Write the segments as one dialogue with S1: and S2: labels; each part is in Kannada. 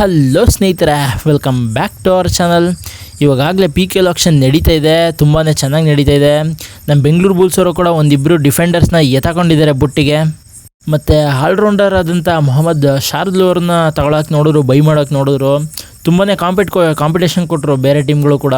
S1: ಹಲೋ ಸ್ನೇಹಿತರೆ. Welcome back to our channel ಇವಾಗಲೇ ಪಿ ಕೆ ಎಲ್ ಆಕ್ಷನ್ ನಡೀತಾ ಇದೆ. ತುಂಬಾ ಚೆನ್ನಾಗಿ ನಡೀತಾ ಇದೆ. ನಮ್ಮ ಬೆಂಗಳೂರು ಬುಲ್ಸ್ ಅವರು ಕೂಡ ಒಂದಿಬ್ಬರು ಡಿಫೆಂಡರ್ಸ್ನ ಎತ್ತಾಕೊಂಡಿದ್ದಾರೆ ಬುಟ್ಟಿಗೆ. ಮತ್ತು ಆಲ್ರೌಂಡರ್ ಆದಂಥ ಮೊಹಮ್ಮದ್ ಶಾರ್ದುಲ್ ಅವ್ರನ್ನ ತಗೊಳಕ್ಕೆ ನೋಡಿದ್ರು ಬೈ ಮಾಡೋಕ್ಕೆ ನೋಡಿದ್ರು. ತುಂಬಾ ಕಾಂಪಿಟ್ ಕಾಂಪಿಟೇಷನ್ ಕೊಟ್ಟರು ಬೇರೆ ಟೀಮ್ಗಳು ಕೂಡ.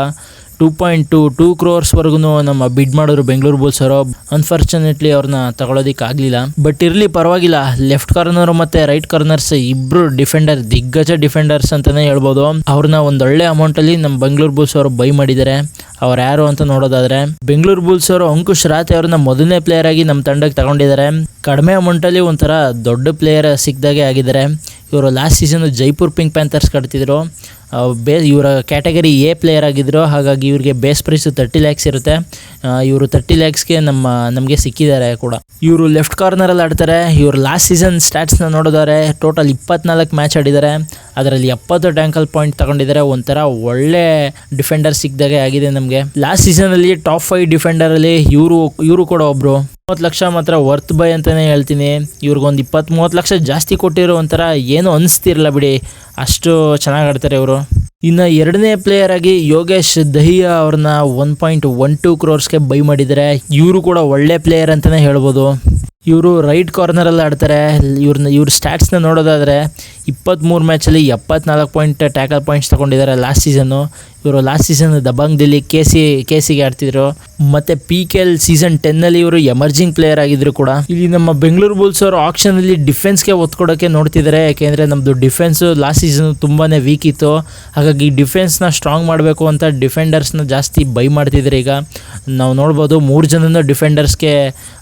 S1: ಟೂ ಪಾಯಿಂಟ್ ಟು ಟೂ ಕ್ರೋರ್ಸ್ವರೆಗೂ ನಮ್ಮ ಬಿಡ್ ಮಾಡಿದ್ರು ಬೆಂಗಳೂರು ಬುಲ್ಸ್ ಅವರು. ಅನ್ಫಾರ್ಚುನೇಟ್ಲಿ ಅವ್ರನ್ನ ತಗೊಳೋದಿಕ್ಕೆ ಆಗಲಿಲ್ಲ ಬಟ್ ಇರಲಿ, ಪರವಾಗಿಲ್ಲ. ಲೆಫ್ಟ್ ಕಾರ್ನರ್ ಮತ್ತು ರೈಟ್ ಕಾರ್ನರ್ಸ್ ಇಬ್ರು ಡಿಫೆಂಡರ್ ದಿಗ್ಗಜ ಡಿಫೆಂಡರ್ಸ್ ಅಂತಲೇ ಹೇಳ್ಬೋದು. ಅವ್ರನ್ನ ಒಂದೊಳ್ಳೆ ಅಮೌಂಟಲ್ಲಿ ನಮ್ಮ ಬೆಂಗಳೂರು ಬುಲ್ಸ್ ಅವರು ಬೈ ಮಾಡಿದ್ದಾರೆ. ಅವ್ರು ಯಾರು ಅಂತ ನೋಡೋದಾದ್ರೆ, ಬೆಂಗಳೂರು ಬುಲ್ಸ್ ಅವರು ಅಂಕುಶ್ ರಾತೆ ಅವ್ರನ್ನ ಮೊದಲನೇ ಪ್ಲೇಯರ್ ಆಗಿ ನಮ್ಮ ತಂಡಕ್ಕೆ ತಗೊಂಡಿದ್ದಾರೆ. ಕಡಿಮೆ ಅಮೌಂಟಲ್ಲಿ ಒಂಥರ ದೊಡ್ಡ ಪ್ಲೇಯರ್ ಸಿಕ್ದಾಗೆ ಆಗಿದ್ದಾರೆ. ಇವರು last season Jaipur Pink Panthers ಕಟ್ತಿದ್ರು. ಬೇ ಇವರ ಕ್ಯಾಟಗರಿ ಎ ಪ್ಲೇಯರ್ ಆಗಿದ್ದರು ಹಾಗಾಗಿ ಇವರಿಗೆ ಬೇಸ್ ಪ್ರೈಸು ತರ್ಟಿ ಲ್ಯಾಕ್ಸ್ ಇರುತ್ತೆ. ಇವರು ತರ್ಟಿ ಲ್ಯಾಕ್ಸ್ಗೆ ನಮ್ಮ, ನಮಗೆ ಸಿಕ್ಕಿದ್ದಾರೆ ಕೂಡ. ಇವರು ಲೆಫ್ಟ್ ಕಾರ್ನರಲ್ಲಿ ಆಡ್ತಾರೆ, ಇವರು ಲಾಸ್ಟ್ ಸೀಸನ್ ಸ್ಟ್ಯಾಟ್ಸ್ನ ನೋಡಿದರೆ ಟೋಟಲ್ ಇಪ್ಪತ್ನಾಲ್ಕು ಮ್ಯಾಚ್ ಆಡಿದ್ದಾರೆ. ಅದರಲ್ಲಿ ಎಪ್ಪತ್ತು ಟ್ಯಾಂಕಲ್ ಪಾಯಿಂಟ್ ತಗೊಂಡಿದ್ದಾರೆ, ಒಂಥರ ಒಳ್ಳೆ ಡಿಫೆಂಡರ್ ಸಿಕ್ದಾಗೆ ಆಗಿದೆ ನಮಗೆ. ಲಾಸ್ಟ್ ಸೀಸನಲ್ಲಿ ಟಾಪ್ ಫೈವ್ ಡಿಫೆಂಡರಲ್ಲಿ ಇವರು ಇವರು ಕೂಡ ಒಬ್ಬರು ಮೂವತ್ತು ಲಕ್ಷ ಮಾತ್ರ ವರ್ತ್ ಬೈ ಅಂತಲೇ ಹೇಳ್ತೀನಿ. ಇವ್ರಿಗೊಂದು ಇಪ್ಪತ್ತು ಮೂವತ್ತು ಲಕ್ಷ ಜಾಸ್ತಿ ಕೊಟ್ಟಿರೋ ಒಂಥರ ಏನು ಅನಿಸ್ತಿರಲ್ಲ ಬಿಡಿ. ಅಷ್ಟು ಚೆನ್ನಾಗಿ ಆಡ್ತಾರೆ ಇವರು. ಇನ್ನು ಎರಡನೇ ಪ್ಲೇಯರ್ ಆಗಿ ಯೋಗೇಶ್ ದಹಿಯಾ ಅವ್ರನ್ನ ಒನ್ ಪಾಯಿಂಟ್ ಒನ್ ಟೂ ಕ್ರೋರ್ಸ್ಗೆ ಬೈ ಮಾಡಿದ್ದಾರೆ ಇವರು ಕೂಡ ಒಳ್ಳೆ ಪ್ಲೇಯರ್ ಅಂತಲೇ ಹೇಳ್ಬೋದು. ಇವರು ರೈಟ್ ಕಾರ್ನರಲ್ಲಿ ಆಡ್ತಾರೆ. ಇವ್ರನ್ನ ಇವ್ರ ಸ್ಟ್ಯಾಟ್ಸ್ನ ನೋಡೋದಾದರೆ ಇಪ್ಪತ್ತ್ಮೂರು ಮ್ಯಾಚಲ್ಲಿ ಎಪ್ಪತ್ನಾಲ್ಕು ಪಾಯಿಂಟ್ ಟ್ಯಾಕಲ್ ಪಾಯಿಂಟ್ಸ್ ತಗೊಂಡಿದ್ದಾರೆ ಲಾಸ್ಟ್ ಸೀಸನ್ನು ಇವರು ಲಾಸ್ಟ್ ಸೀಸನ್ ದಬಾಂಗ್ದಲ್ಲಿ ಕೆ ಸಿ ಕೆ ಸಿಗೆ ಆಡ್ತಿದ್ರು. ಮತ್ತು ಪಿ ಕೆ ಎಲ್ ಸೀಸನ್ ಟೆನ್ನಲ್ಲಿ ಇವರು ಎಮರ್ಜಿಂಗ್ ಪ್ಲೇಯರ್ ಆಗಿದ್ರು ಕೂಡ. ಇಲ್ಲಿ ನಮ್ಮ ಬೆಂಗಳೂರು ಬುಲ್ಸ್ ಅವರು ಆಕ್ಷನಲ್ಲಿ ಡಿಫೆನ್ಸ್ಗೆ ಒತ್ಕೊಡೋಕ್ಕೆ ನೋಡ್ತಿದ್ದಾರೆ. ಯಾಕೆಂದರೆ ನಮ್ಮದು ಡಿಫೆನ್ಸು ಲಾಸ್ಟ್ ಸೀಸನ್ ತುಂಬಾ ವೀಕ್ ಇತ್ತು. ಹಾಗಾಗಿ ಡಿಫೆನ್ಸ್ನ ಸ್ಟ್ರಾಂಗ್ ಮಾಡಬೇಕು ಅಂತ ಡಿಫೆಂಡರ್ಸ್ನ ಜಾಸ್ತಿ ಬೈ ಮಾಡ್ತಿದ್ದಾರೆ ಈಗ. ನಾವು ನೋಡ್ಬೋದು ಮೂರು ಜನನ ಡಿಫೆಂಡರ್ಸ್ಗೆ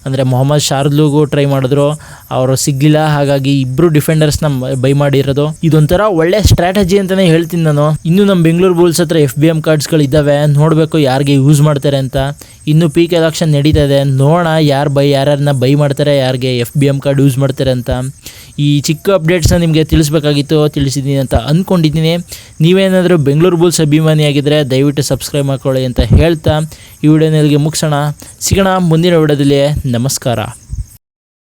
S1: ಅಂದರೆ ಮೊಹಮ್ಮದ್ ಶಾರ್ದ್ಲುಗೂ ಟ್ರೈ ಮಾಡಿದ್ರು. ಅವರು ಸಿಗ್ಲಿಲ್ಲ, ಹಾಗಾಗಿ ಇಬ್ಬರು ಡಿಫೆಂಡರ್ಸ್ನ ಬೈ ಮಾಡಿರೋದು. ಇದೊಂಥರ ಒಳ್ಳೆ ಸ್ಟ್ರಾಟಜಿ ಅಂತಲೇ ಹೇಳ್ತೀನಿ ನಾನು. ಇನ್ನು ನಮ್ಮ ಬೆಂಗಳೂರು ಬುಲ್ಸ್ ಹತ್ರ ಎಫ್ ಬಿ ಎಂ ಕಾರ್ಡ್ಸ್ಗಳು ಇದ್ದಾವೆ, ನೋಡಬೇಕು ಯಾರಿಗೆ ಯೂಸ್ ಮಾಡ್ತಾರೆ ಅಂತ. ಇನ್ನು ಪಿ ಕೆ ಎಲೆಕ್ಷನ್ ನಡೀತಾ ಇದೆ, ನೋಡೋಣ ಯಾರು ಬೈ ಯಾರ್ಯಾರನ್ನ ಬೈ ಮಾಡ್ತಾರೆ, ಯಾರಿಗೆ F B M card use ಮಾಡ್ತಾರೆ ಅಂತ. ಈ ಚಿಕ್ಕ ಅಪ್ಡೇಟ್ಸ್ನ ನಿಮಗೆ ತಿಳಿಸ್ಬೇಕಾಗಿತ್ತು ತಿಳಿಸಿದ್ದೀನಿ ಅಂತ ಅಂದ್ಕೊಂಡಿದ್ದೀನಿ ನೀವೇನಾದರೂ ಬೆಂಗಳೂರು ಬುಲ್ಸ್ ಅಭಿಮಾನಿಯಾಗಿದ್ದರೆ ದಯವಿಟ್ಟು ಸಬ್ಸ್ಕ್ರೈಬ್ ಮಾಡ್ಕೊಳ್ಳಿ ಅಂತ ಹೇಳ್ತಾ, ಈ ವಿಡಿಯೋನಲ್ಲಿಗೆ ಮುಗಿಸೋಣ. ಸಿಗೋಣ ಮುಂದಿನ ವಿಡಿಯೋದಲ್ಲಿ. ನಮಸ್ಕಾರ.